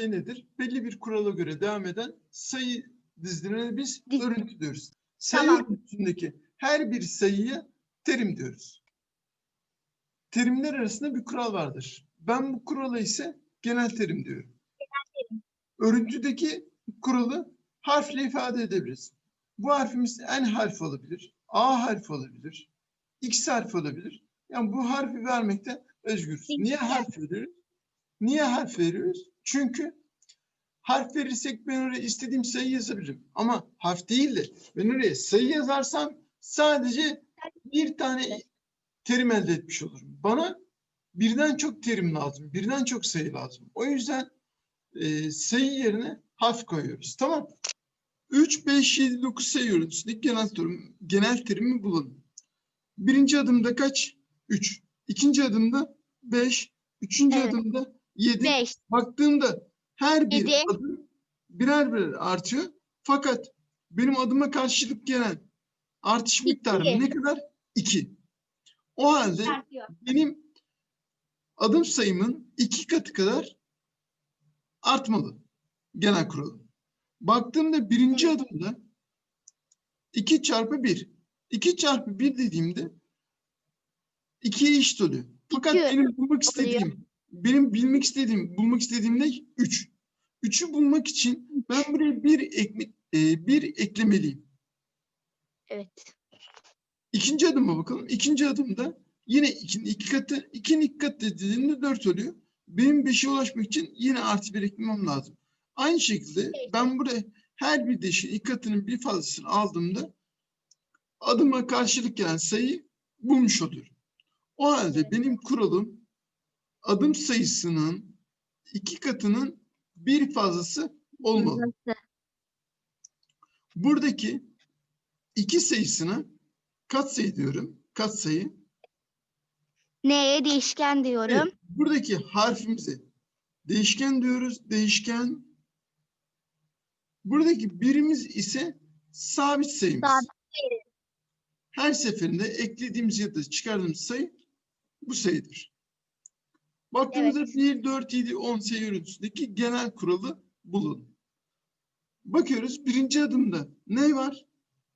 şey nedir? Belli bir kurala göre devam eden sayı dizilerine biz Dizi. örüntü diyoruz. Sayı Tamam. örüntüsündeki her bir sayıya terim diyoruz. Terimler arasında bir kural vardır. Ben bu kurala ise genel terim diyorum. Örüntüdeki kuralı harfle ifade edebiliriz. Bu harfimiz N harfi olabilir, A harfi olabilir, X harfi olabilir. Yani bu harfi vermekte özgürüz. Niye harf veriyoruz? Niye harf veriyoruz? Çünkü harf verirsek ben oraya istediğim sayı yazabilirim. Ama harf değil de ben oraya sayı yazarsam sadece bir tane terim elde etmiş olurum. Bana birden çok terim lazım. Birden çok sayı lazım. O yüzden e, sayı yerine harf koyuyoruz. Tamam. 3, 5, 7, 9 sayı örüntüsündeki genel terim, genel terimi bulun. Birinci adımda kaç? 3. İkinci adımda 5. Üçüncü Evet. adımda 7. 5. Baktığımda her bir Yedi. adım birer birer artıyor. Fakat benim adıma karşılık gelen artış miktarı İki. ne kadar? 2. O halde benim adım sayımın iki katı kadar artmalı. Genel kuralım. Baktığımda birinci adımda 2 çarpı 1. 2 çarpı 1 dediğimde 2'ye eşit oluyor. Fakat İki benim bulmak istediğim, benim bilmek istediğim, bulmak istediğim ne? 3. 3'ü bulmak için ben buraya 1 ekme, e, bir eklemeliyim. Evet. İkinci adıma bakalım. İkinci adımda yine 2'nin iki katı, 2'nin iki katı dediğimde 4 oluyor. Benim 5'e ulaşmak için yine artı bir eklemem lazım. Aynı şekilde Evet. ben buraya her bir deşin iki katının bir fazlasını aldığımda adıma karşılık gelen sayıyı bulmuş oluyorum. O halde benim kuralım adım sayısının iki katının bir fazlası olmalı. Buradaki iki sayısına katsayı diyorum. Katsayı. Neye değişken diyorum? Evet, buradaki harfimize değişken diyoruz. Değişken. Buradaki birimiz ise sabit sayımız. Sabit Her seferinde eklediğimiz ya da çıkardığımız sayı bu sayıdır. Baktığımızda 1, 4, 7, 10 sayı örüntüsündeki genel kuralı bulun. Bakıyoruz birinci adımda ne var?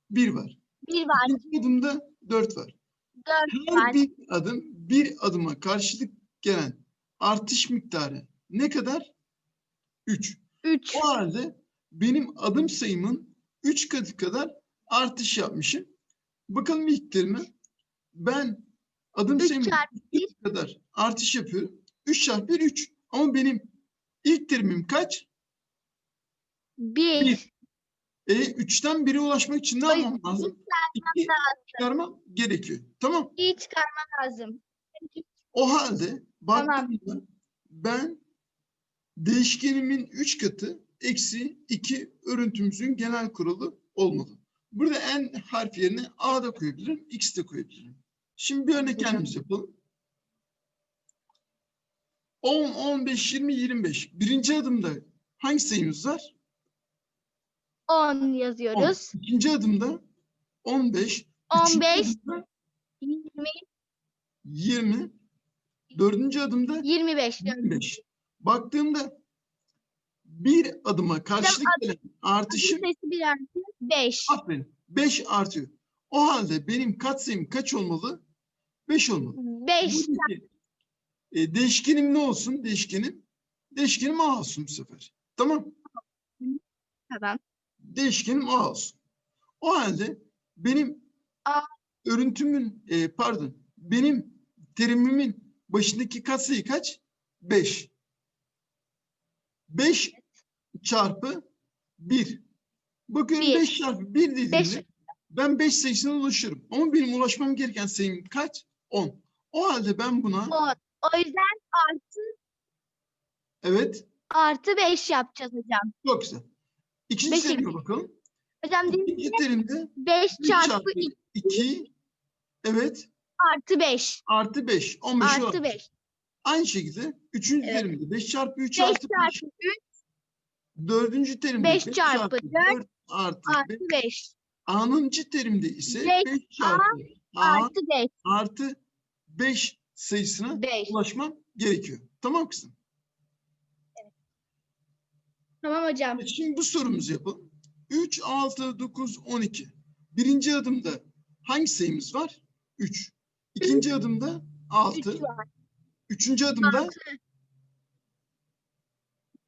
1 var. Bir var. İkinci adımda 4 var. Dört Her var. bir adım bir adıma karşılık gelen artış miktarı ne kadar? 3. Üç. O halde benim adım sayımın 3 katı kadar artış yapmışım. Bakalım ilk terime. Ben adım sayımın çarpı 3 katı kadar artış yapıyorum. 3 çarpı 1 3. Ama benim ilk terimim kaç? Bir. Bir. E 3'ten 1'e ulaşmak için ne yapmam lazım? 2 çıkarmam gerekiyor. Tamam. İyi çıkarma lazım. O halde Tamam. baktığımda ben değişkenimin 3 katı eksi 2 örüntümüzün genel kuralı olmalı. Burada n harf yerine a da koyabilirim, x de koyabilirim. Şimdi bir örnek kendimiz yapalım. 10, 15, 20, 25. Birinci adımda hangi sayımız var? On 10. yazıyoruz. İkinci adımda 15. On Üçüncü beş. adımda Yirmi. 20. Dördüncü adımda Yirmi beş. 25. Baktığımda bir adıma karşılık gelen artışım Sayısı bir artı beş. aferin 5 artıyor. O halde benim katsayım kaç olmalı? 5 olmalı. Beş. Buradaki, e, değişkenim ne olsun? Değişkenim değişkenim A olsun bu sefer. Tamam. Tamam. Değişkenim A olsun. O halde benim A. örüntümün e, pardon benim terimimin başındaki katsayı kaç? 5. 5 çarpı 1. Bakıyorum Bir. 5 çarpı 1 dediğimde Beş. ben 5 sayısına ulaşıyorum. Ama benim ulaşmam gereken sayım kaç? 10. O halde ben buna. O yüzden artı evet artı beş yapacağız hocam. çok güzel. İkinci Beş terime bakalım. Hocam İkinci terimde beş 1 çarpı çarpı iki 2 evet artı beş. artı 5. 15 Artı beş. Aynı şekilde üçüncü Evet. terimde 5 çarpı 3 Beş artı 5. çarpı üç Dördüncü terimde Beş 5 çarpı dört 4 artı 5. artı beş. A'nıncı terimde ise Beş 5 çarpı A Artı beş. artı 5 sayısına Beş. ulaşmam gerekiyor. Tamam kızım? Evet. Tamam hocam. Şimdi bu sorumuzu yapalım. 3, 6, 9, 12. Birinci adımda hangi sayımız var? 3. İkinci adımda 6. Üç. Üçüncü adımda Altı.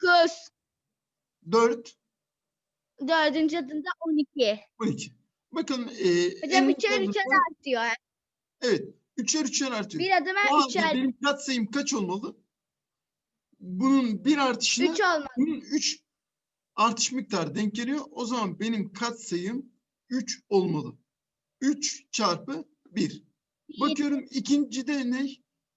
Dokuz. 4, Dördüncü adımda 12. 12. Bakın e, Hocam üçer üçer artıyor. Evet. Üçer üçer artıyor. Bir adıma O halde üçer. benim katsayım kaç olmalı? Bunun bir artışına Üç olmaz. bunun 3 artış miktarı denk geliyor. O zaman benim katsayım 3 olmalı. 3 çarpı 1. Bir, Bakıyorum ikincide ne?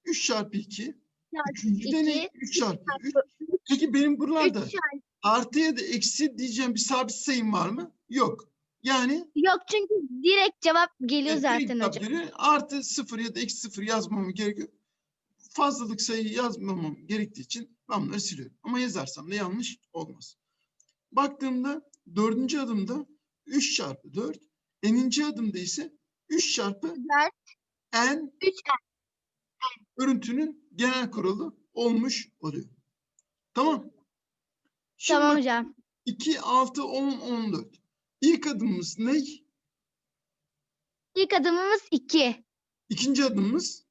3 çarpı 2. çarpı Üçüncüde ne? iki, 3 çarpı 3. çarpı Peki benim üç buralarda çarpı. artı ya da eksi diyeceğim bir sabit sayım var mı? Yok. Yani Yok çünkü direkt cevap geliyor Evet, zaten hocam. haberi artı sıfır ya da eksi sıfır yazmamam gerekiyor. Fazlalık sayıyı yazmamam gerektiği için ben bunları siliyorum. Ama yazarsam da yanlış olmaz. Baktığımda dördüncü adımda 3 çarpı 4. Eninci adımda ise 3 çarpı Dört, n üç, örüntünün genel kuralı olmuş oluyor. Tamam. Şimdi Tamam hocam. 2, 6, 10, 14. İlk adımımız ne? İlk adımımız 2. İkinci adımımız,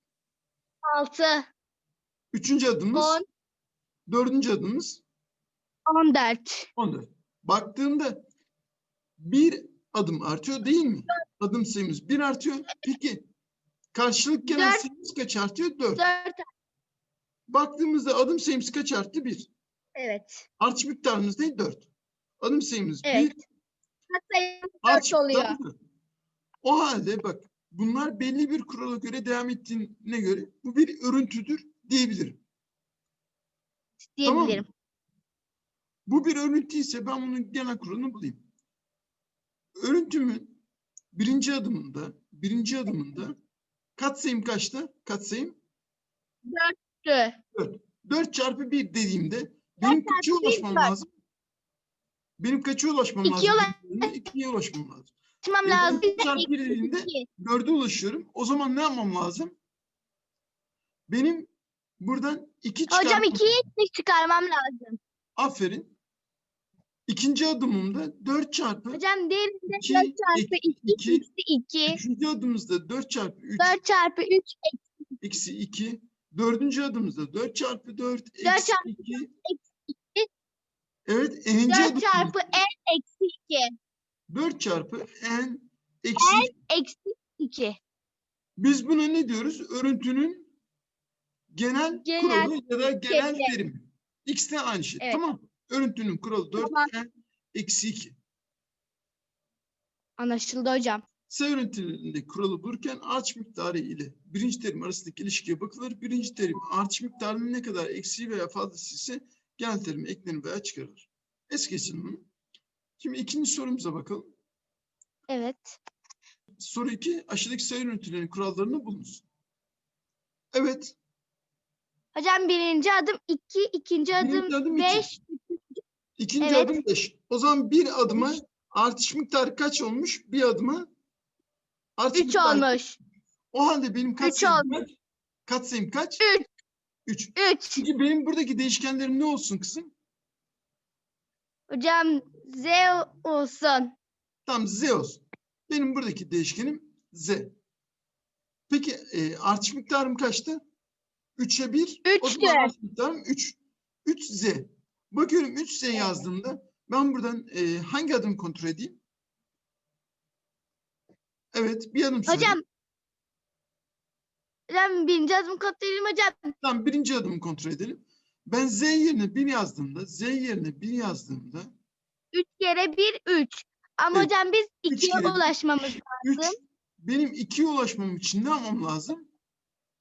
6, üçüncü adımımız, 10, dördüncü adımımız 14. 14. Baktığımda bir adım artıyor değil mi? Adım sayımız bir artıyor. Peki karşılık gelen Dört. sayımız kaç artıyor? 4. 4. Baktığımızda adım sayımız kaç arttı? 1. Evet. Artış miktarımız ne? 4. Adım sayımız Evet. 1. Katsayımız 4 Artış oluyor. dört. O halde bak bunlar belli bir kurala göre devam ettiğine göre bu bir örüntüdür diyebilirim. Tamam diyebilirim. Bu bir örüntü ise ben bunun genel kuralını bulayım. Örüntümün birinci adımında, birinci adımında katsayım kaçtı? Katsayım 4. 4 çarpı 1 dediğimde benim kaça bir ulaşmam dört. lazım? Benim kaça ulaşmam İkiye lazım? dediğimde İkiye ulaşmam lazım. Açmam E, lazım. dört çarpı bir dediğimde 4'e ulaşıyorum. O zaman ne yapmam lazım? Benim buradan 2 Hocam çıkartmam 2'yi çıkarmam lazım. Aferin. İkinci adımımda 4 çarpı Hocam diğerinde 2 4 çarpı 2 iki, eksi 2. Üçüncü adımımızda 4 çarpı 3 4 çarpı 3 eksi 2. Dördüncü adımımızda 4 çarpı 4 eksi çarpı 2. iki. Evet. Eninci 4 adımımızda çarpı n eksi 2. 4 çarpı n eksi Eksi 2. Biz buna ne diyoruz? Örüntünün genel, Genel kuralı ya da genel şekli. terimi. X de aynı şey. Evet. Tamam. Örüntünün kuralı 4 Tamam. n eksi 2. Anlaşıldı hocam. Sayı örüntülerinde kuralı bulurken artış miktarı ile birinci terim arasındaki ilişkiye bakılır. Birinci terim artış miktarının ne kadar eksiği veya fazlası ise genel terim eklenir veya çıkarılır. Es bunu. Şimdi ikinci sorumuza bakalım. Evet. Soru 2. Aşağıdaki sayı örüntülerinin kurallarını bulunuz. Evet. Hocam birinci adım 2, ikinci Birinci adım adım iki. 5. İkinci Evet. adım 5. O zaman bir adıma artış miktarı kaç olmuş? Bir adıma artış 3 miktarı. olmuş. O halde benim katsayım olmuş. kaç? Katsayım kaç? Üç. 3. 3. Çünkü benim buradaki değişkenlerim ne olsun kızım? Hocam Z olsun. Tam Z olsun. Benim buradaki değişkenim Z. Peki e, artış miktarım kaçtı? 3'e 1. O Üçtü. zaman artış miktarım 3. 3Z. Bakıyorum 3Z yazdığımda ben buradan e, hangi adımı kontrol edeyim? Evet bir adım söyle. Hocam. Hocam birinci adım kodlayalım hocam. Tamam birinci adımı kontrol edelim. Ben Z yerine 1 yazdığımda, Z yerine 1 yazdığımda 3 kere 1 3. Ama Evet, hocam biz üç 2'ye kere bir. ulaşmamız 3 lazım. benim 2'ye ulaşmam için ne yapmam lazım?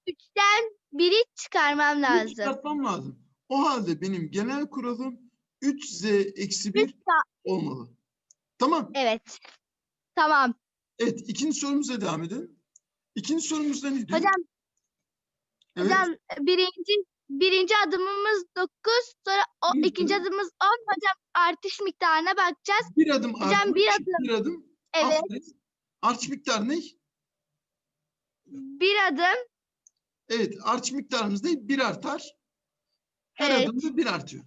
3'ten 1'i çıkarmam Bir lazım. çıkartmam lazım. O halde benim genel kuralım 3Z eksi 1 Üç ta- olmalı. Tamam. Evet. Tamam. Evet ikinci sorumuza devam edelim. İkinci sorumuzda ne diyor? Hocam evet. hocam birinci birinci adımımız 9 sonra o Bir ikinci adım. adımımız 10 hocam artış miktarına bakacağız. bir adım hocam, bir adım. bir adım. Evet. Aferin. Artış miktarı ne? Bir adım Evet artış miktarımız ne? 1 artar. Her Evet. adımda 1 artıyor.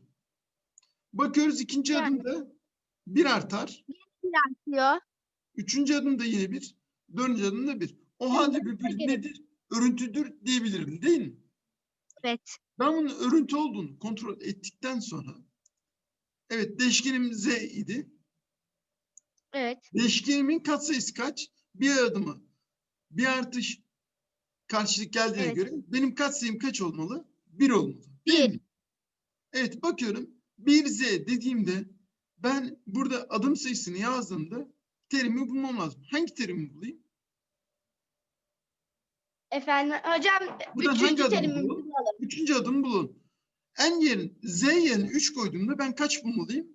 Bakıyoruz ikinci Yani. adımda bir artar. Diyor. Üçüncü adımda yine bir. Dördüncü adımda bir. O halde bir, bir nedir? Örüntüdür diyebilirim değil mi? Evet. Ben bunun örüntü olduğunu kontrol ettikten sonra evet değişkenim z idi. Evet. Değişkenimin katsayısı kaç? Bir adımı bir artış karşılık geldiğine Evet. göre benim katsayım kaç olmalı? Bir olmalı. değil Bir. mi? Evet bakıyorum. Bir z dediğimde ben burada adım sayısını yazdığımda terimi bulmam lazım. Hangi terimi bulayım? Efendim hocam Buradan hangi üçüncü adımı terimimizi bulalım? bulalım. Üçüncü adım bulun. En yerin z yerine 3 koyduğumda ben kaç bulmalıyım?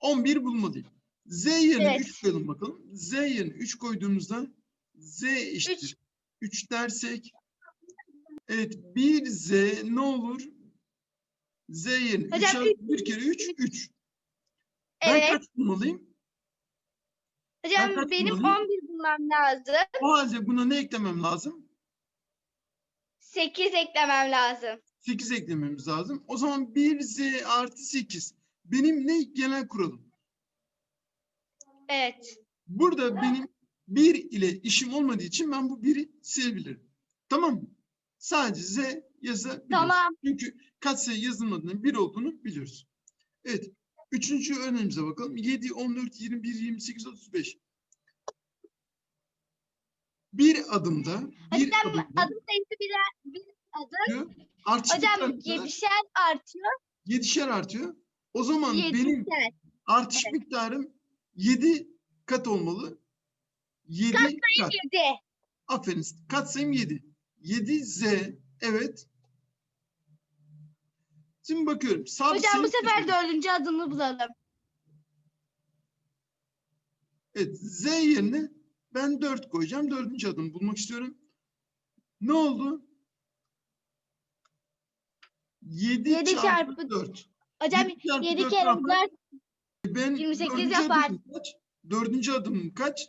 11 bulmalıyım. Z yerine Evet. 3 koyalım bakalım. Z yerine 3 koyduğumuzda z eşittir. 3 dersek evet 1 z ne olur? Z yerine 3 Hocam, çarpı 1 kere 3 3. Ben Evet. kaç bulmalıyım? Hocam kaç benim bulmalıyım? 11 bulmam lazım. O halde buna ne eklemem lazım? 8 eklemem lazım. 8 eklememiz lazım. O zaman 1z artı 8. Benim ne genel kuralım? Evet. Burada benim 1 ile işim olmadığı için ben bu 1'i silebilirim. Tamam mı? Sadece z yazabiliriz. Tamam. Çünkü katsayı yazılmadığının 1 olduğunu biliyoruz. Evet. Üçüncü örneğimize bakalım. 7, 14, 21, 28, 35. Bir adımda, bir Hocam adımda adım sayısı bir, bir adım. Hocam yedişer artıyor. Yedişer artıyor. O zaman benim Yedişer. artış miktarım 7 kat olmalı. 7 kat. 7. Aferin. Katsayım 7. 7 z. Evet. Şimdi bakıyorum. Sabit Hocam bu sefer dördüncü adımı bulalım. Evet. Z yerine ben 4 koyacağım. Dördüncü adım bulmak istiyorum. Ne oldu? 7, Yedi çarpı, çarpı 4. Hocam Yedi çarpı 7 dört kere çarpı- 4 Ben 28 dördüncü yapar. kaç? Dördüncü adımım kaç?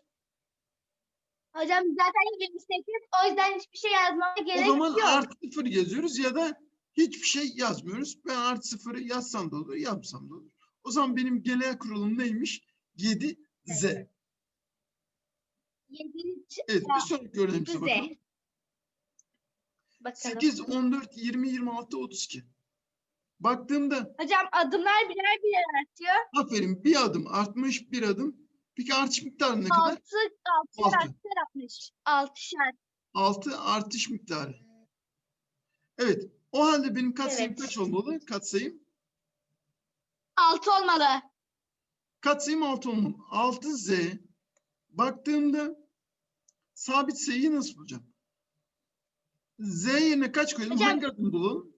Hocam zaten 28 o yüzden hiçbir şey yazmama gerek o zaman yok. artı sıfır yazıyoruz ya da hiçbir şey yazmıyoruz. Ben artı sıfırı yazsam da olur, yapsam da olur. O zaman benim genel kuralım neymiş? 7 z. 7 Evet, bir sonraki örneğimize bakalım. bakalım. 8, 14, 20, 26, 32. Baktığımda Hocam adımlar birer birer artıyor. aferin bir adım artmış, bir adım. Peki artış miktarı ne kadar? 6 6 Altı. artı 60. 6 şart. 6 artış miktarı. Evet, o halde benim katsayım Evet. kaç olmalı? Katsayım 6 olmalı. Katsayım 6 olmalı. 6z baktığımda sabit sayıyı nasıl bulacağım? Z yerine kaç koyalım? Hocam- Hangi adımı bulalım?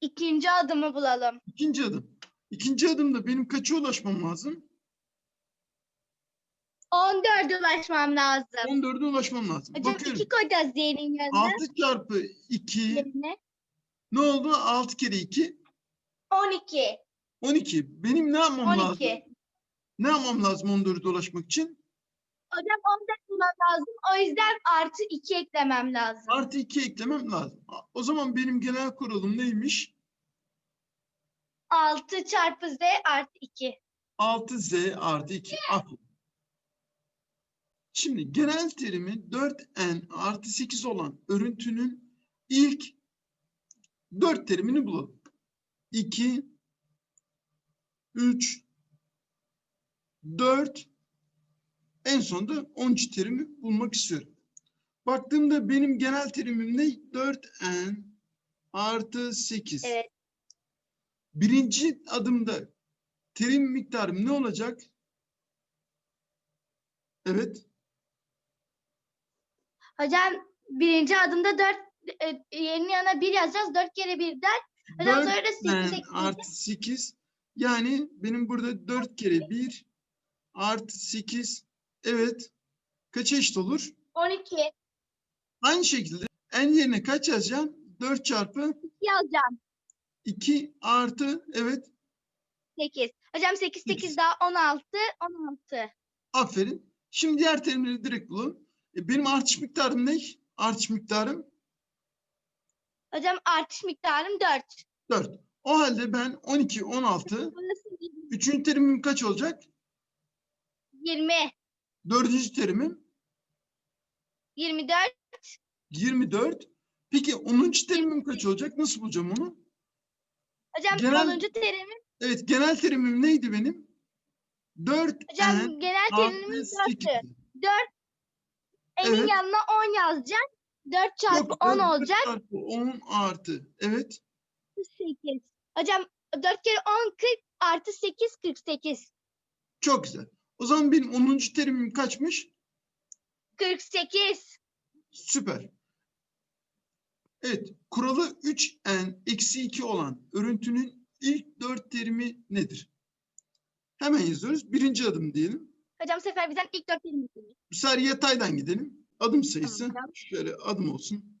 İkinci adımı bulalım. İkinci adım. İkinci adımda benim kaça ulaşmam lazım? 14'e ulaşmam lazım. 14'e ulaşmam lazım. Hocam Bakıyorum. 2 koyacağız Z'nin yanına. 6 çarpı 2 Yerine. ne oldu? 6 kere 2 12. 12. Benim ne yapmam lazım? 12. Ne yapmam lazım 14'e ulaşmak için? Hocam 14 bulmam lazım. O yüzden artı 2 eklemem lazım. Artı 2 eklemem lazım. O zaman benim genel kuralım neymiş? 6 çarpı Z artı 2. 6z artı 2. Aferin. Şimdi genel terimi 4n artı 8 olan örüntünün ilk 4 terimini bulalım. 2, 3, 4, en sonunda 13 terimi bulmak istiyorum. Baktığımda benim genel terimim ne? 4n artı 8. Evet. Birinci adımda terim miktarım ne olacak? Evet. Hocam birinci adımda 4 e, yerinin yanına 1 yazacağız. 4 kere 1'den. Hocam 4 sonra da 8 n ekleyeceğiz. artı 8. Yani benim burada 4 kere 1 artı 8. Evet. Kaça eşit olur? 12 Aynı şekilde n yerine kaç yazacağım? 4 çarpı yazacağım. 2 artı evet 8. Hocam 8 Sekiz. 8 daha 16 16. aferin. Şimdi diğer terimleri direkt bulalım. E, benim artış miktarım ne? Artış miktarım Hocam artış miktarım 4. 4. O halde ben 12, 16. Burası 20. Üçüncü terimim kaç olacak? 20. Dördüncü terimim 24. 24. Peki 10. terimim kaç olacak? Nasıl bulacağım onu? Hocam Genel- 10. terimim. Evet genel terimim neydi benim? 4 Hocam genel terimimiz 8. 4'tü. 4. N'in Evet. yanına 10 yazacağım. 4 çarpı Yok, 10 dört olacak. Çarpı 10 artı. Evet. 8. Hocam 4 kere 10 40 artı 8 48. Çok güzel. O zaman benim 10. terimim kaçmış? 48. Süper. Evet. Kuralı 3n eksi 2 olan örüntünün ilk 4 terimi nedir? Hemen yazıyoruz. Birinci adım diyelim. Hocam bu sefer bizden ilk 4 terim istiyor. Bu sefer yataydan gidelim. Adım sayısı. Tamam. Şöyle adım olsun.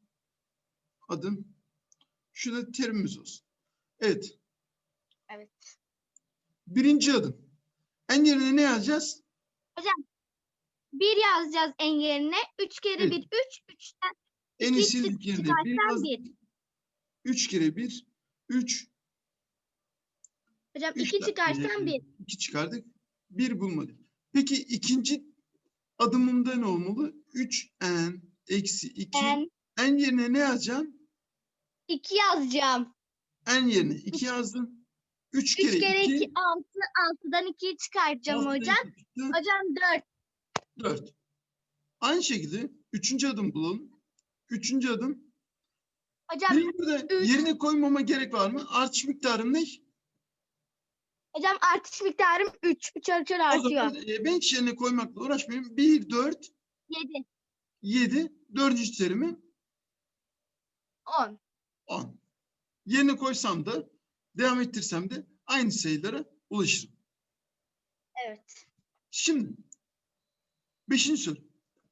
Adım. Şurada terimimiz olsun. Evet. Evet. Birinci adım. En yerine ne yazacağız? 1 yazacağız en yerine. 3 kere Evet. 1 3. 3'ten En İki ilk yerine. çıkarsan Bir yaz- bir. Üç kere bir. Üç. hocam Üç 2 tane çıkarsan 1. İki çıkardık. Bir bulmadık. Peki ikinci adımımda ne olmalı? 3n eksi 2. Ben En yerine ne yazacağım? 2 yazacağım. En yerine 2 yazdım. 3 3 kere kere 2 2. 6. 6'dan 2'yi çıkartacağım hocam. Hocam 4. 4. Aynı şekilde üçüncü adım bulalım. Üçüncü adım. Hocam Benim burada üç. yerine koymama gerek var mı? Artış miktarım ne? hocam artış miktarım 3. 3 ölçüler O artıyor. zaman e, ben hiç yerine koymakla uğraşmayayım. 1, 4, 7. 7. Dördüncü terimi 10. 10. Yerine koysam da devam ettirsem de aynı sayılara ulaşırım. Evet. Şimdi beşinci soru.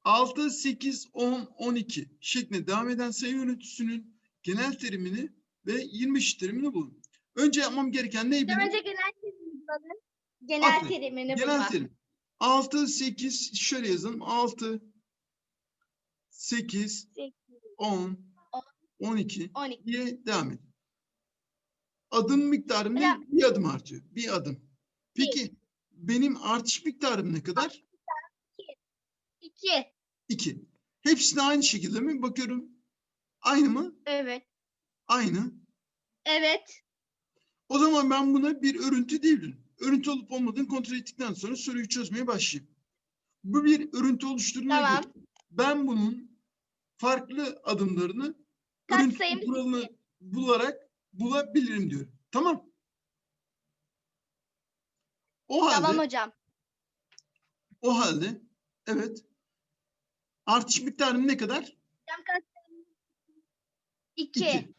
6, 8, 10, 12 şeklinde devam eden sayı örüntüsünün genel terimini ve 25 terimini bulun. Önce yapmam gereken ne? Benim? önce genel terimini bulalım. Genel Aferin. terimini Genel bulmak. terim. 6, 8 şöyle yazalım. 6, 8, Sekiz, 10, 12 12. diye devam edin. Adım miktarım ne? Bir adım artıyor. Bir adım. Peki benim artış miktarım ne kadar? 2. 2. Hepsine aynı şekilde mi? Bakıyorum. Aynı mı? Evet. Aynı. Evet. O zaman ben buna bir örüntü diyebilirim. Örüntü olup olmadığını kontrol ettikten sonra soruyu çözmeye başlayayım. Bu bir örüntü oluşturmaya Tamam. göre ben bunun farklı adımlarını Kaç örüntü kuralını iki? bularak bulabilirim diyorum. Tamam. O halde Tamam hocam. o halde evet artış miktarım ne kadar? Hocam kaç? 2. 2.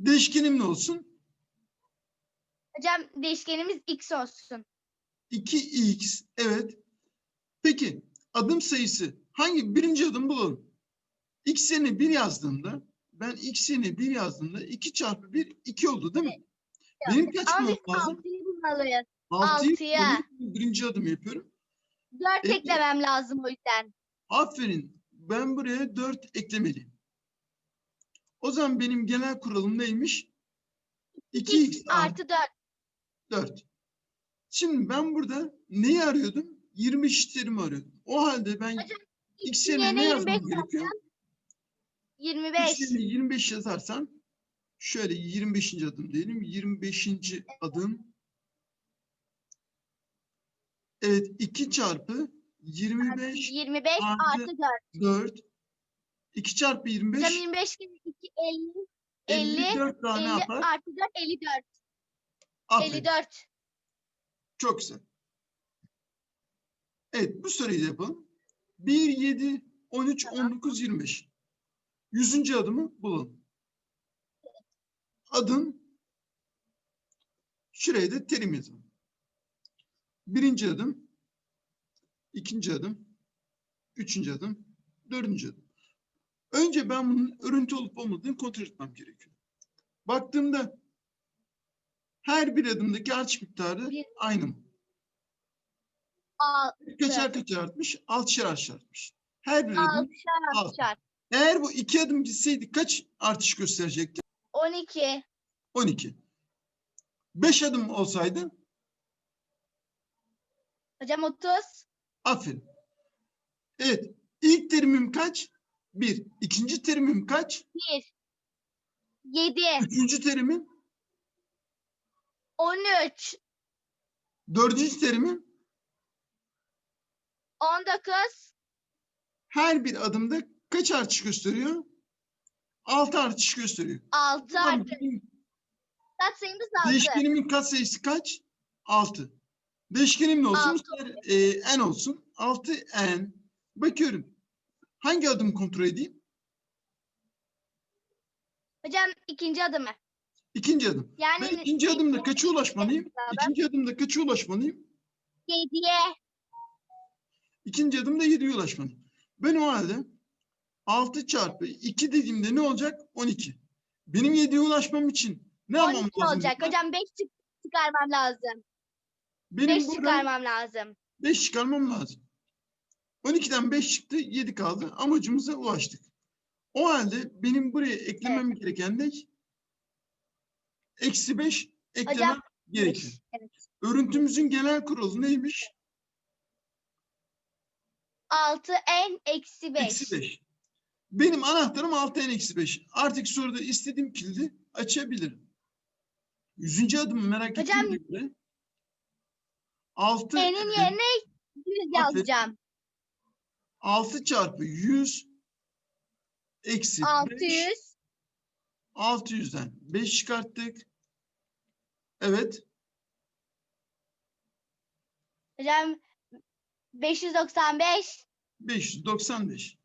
Değişkenim ne olsun? Hocam değişkenimiz x olsun. 2x. Evet. Peki adım sayısı hangi? Birinci adım bulalım. X yerine 1 yazdığımda ben x yerine 1 yazdığımda 2 çarpı 1 2 oldu değil mi? Benim kaç bulmam lazım? 6'yı bulmalıyız. 6'yı altıya. birinci adım yapıyorum. 4 Peki. eklemem lazım o yüzden. Aferin. Ben buraya 4 eklemeliyim. O zaman benim genel kuralım neymiş? 2x x artı artı 4. 4. Şimdi ben burada neyi arıyordum? 20 eşitlerimi arıyordum. O halde ben Hocam, x yerine ne yerine 25 yazmam gerekiyor? Yazacağım. X 25. yerine 25 yazarsam şöyle 25. adım diyelim. 25. adım. Evet 2 çarpı 25 25 artı artı 4. 4. 2 çarpı 25 Hocam 25 kere 2 50. 50, 54 daha 50 ne yapar? artı 4 54. Aferin. 54. Çok güzel. Evet bu soruyu da yapalım. 1, 7, 13, Tamam. 19, 25. Yüzüncü adımı bulalım. Adım şuraya da terim yazalım. Birinci adım, ikinci adım, üçüncü adım, dördüncü adım. Önce ben bunun örüntü olup olmadığını kontrol etmem gerekiyor. Baktığımda her bir adımdaki artış miktarı Bir- aynı mı? Al- Kaçar kaçar artmış? Altışar artmış. Her bir adım. Altışar Al. Eğer bu iki adım gitseydi kaç artış gösterecekti? 12. 12. 5 adım olsaydı Hocam 30. aferin. Evet. İlk terimim kaç? 1. İkinci terimim kaç? 1. 7. Üçüncü terimim? 13. Dördüncü terimim? 19. Her bir adımda kaç artış gösteriyor? 6 artış gösteriyor. 6 Tamam, artı. benim Kat sayımız 6. Değişkenimin katsayısı kaç? 6. Değişkenim ne olsun? Altı. E, n olsun. 6 n. Bakıyorum. Hangi adımı kontrol edeyim? Hocam ikinci adımı. İkinci adım. Yani Ben ikinci adımda kaça ulaşmalıyım? İkinci adımda kaça ulaşmalıyım? 7'ye. İkinci adımda 7'ye ulaşmalıyım. Ben o halde 6 çarpı 2 dediğimde ne olacak? 12. Benim 7'ye ulaşmam için ne yapmam 12 lazım? olacak. burada? Hocam 5 çıkarmam lazım. Benim 5 buradan çıkarmam lazım. 5 çıkarmam lazım. 12'den 5 çıktı, 7 kaldı. Amacımıza ulaştık. O halde benim buraya eklemem gereken ne? Eksi 5 eklemem Hocam, gerekiyor. Evet. Örüntümüzün genel kuralı neymiş? 6 en eksi 5. Eksi 5. Benim anahtarım 6 n eksi 5. Artık soruda istediğim kilidi açabilirim. Yüzüncü adımı merak Hocam- ettiğim gibi 6 N'in yerine 100 yazacağım. 6 çarpı 100 eksi 5. 600. 600'den 5 çıkarttık. Evet. Hocam 595. 595.